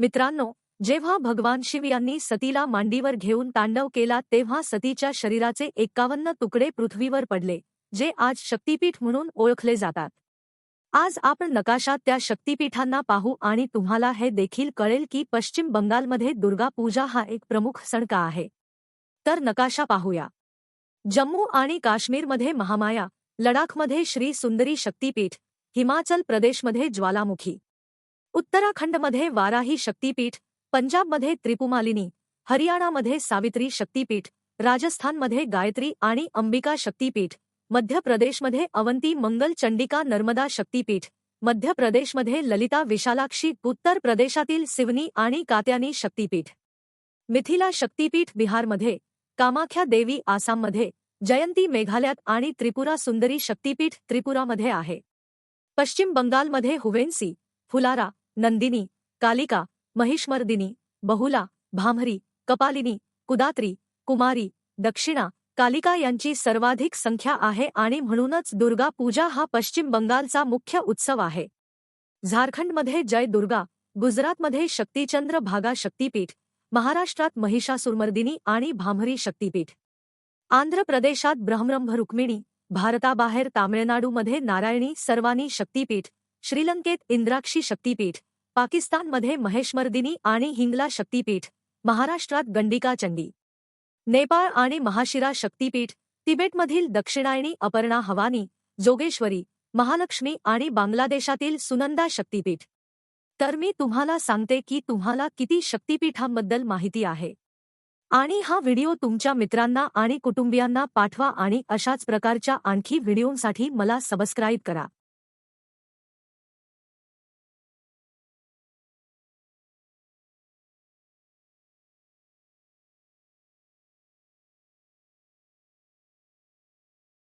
मित्रांनो जेव्हा भगवान शिव यांनी सतीला मांडीवर घेऊन तांडव केला तेव्हा सतीच्या शरीराचे एक्कावन्न तुकडे पृथ्वीवर पडले जे आज शक्तीपीठ म्हणून ओळखले जातात. आज आपण नकाशात त्या शक्तीपीठांना पाहू आणि तुम्हाला हे देखील कळेल की पश्चिम बंगालमध्ये दुर्गा पूजा हा एक प्रमुख सण का आहे. तर नकाशा पाहूया. जम्मू आणि काश्मीरमध्ये महामाया लडाखमध्ये श्री सुंदरी शक्तीपीठ हिमाचल प्रदेशमध्ये ज्वालामुखी. उत्तराखंडमध्ये वाराही शक्तीपीठ, पंजाबमध्ये त्रिपुमालिनी, हरियाणामध्ये सावित्री शक्तीपीठ, राजस्थानमध्ये गायत्री आणि अंबिका शक्तीपीठ मध्य प्रदेशमध्ये अवंती मंगल चंडिका नर्मदा शक्तीपीठ मध्य प्रदेश प्रदेशमध्ये ललिता विशालाक्षी उत्तर प्रदेशातील सिवनी आणि कात्यानी शक्तीपीठ. मिथिला शक्तीपीठ बिहारमध्ये, कामाख्या देवी आसाममध्ये, जयंती मेघालयात आणि त्रिपुरा सुंदरी शक्तीपीठ त्रिपुरामध्ये आहे. पश्चिम बंगालमध्ये हुवेन्सी, फुलारा नंदिनी कालिका महिष्मर्दिनी बहुला भामरी कपालिनी कुदात्री कुमारी दक्षिणा कालिका यांची सर्वाधिक संख्या आहे आणि म्हणूनच दुर्गा पूजा हा पश्चिम बंगालचा मुख्य उत्सव आहे. झारखंडमध्ये जय दुर्गा गुजरातमध्ये शक्तीचंद्र भागा शक्तीपीठ महाराष्ट्रात महिषासुरमर्दिनी आणि भामरी शक्तीपीठ. आंध्र प्रदेशात ब्रह्मरंभ रुक्मिणी भारताबाहेर तामिळनाडूमध्ये नारायणी सर्वानी शक्तीपीठ श्रीलंकेत इंद्राक्षी शक्तीपीठ पाकिस्तानमध्ये महेशमर्दिनी आणि हिंगला शक्तीपीठ महाराष्ट्रात गंडिका चंडी नेपाळ आणि महाशिरा शक्तीपीठ तिबेटमधील दक्षिणायणी अपर्णा हवानी जोगेश्वरी महालक्ष्मी आणि बांगलादेशातील सुनंदा शक्तीपीठ. तर मी तुम्हाला सांगते की तुम्हाला किती शक्तीपीठांबद्दल माहिती आहे. आणि हा व्हिडिओ तुमच्या मित्रांना आणि कुटुंबियांना पाठवा आणि अशाच प्रकारच्या आणखी व्हिडिओंसाठी मला सबस्क्राईब करा.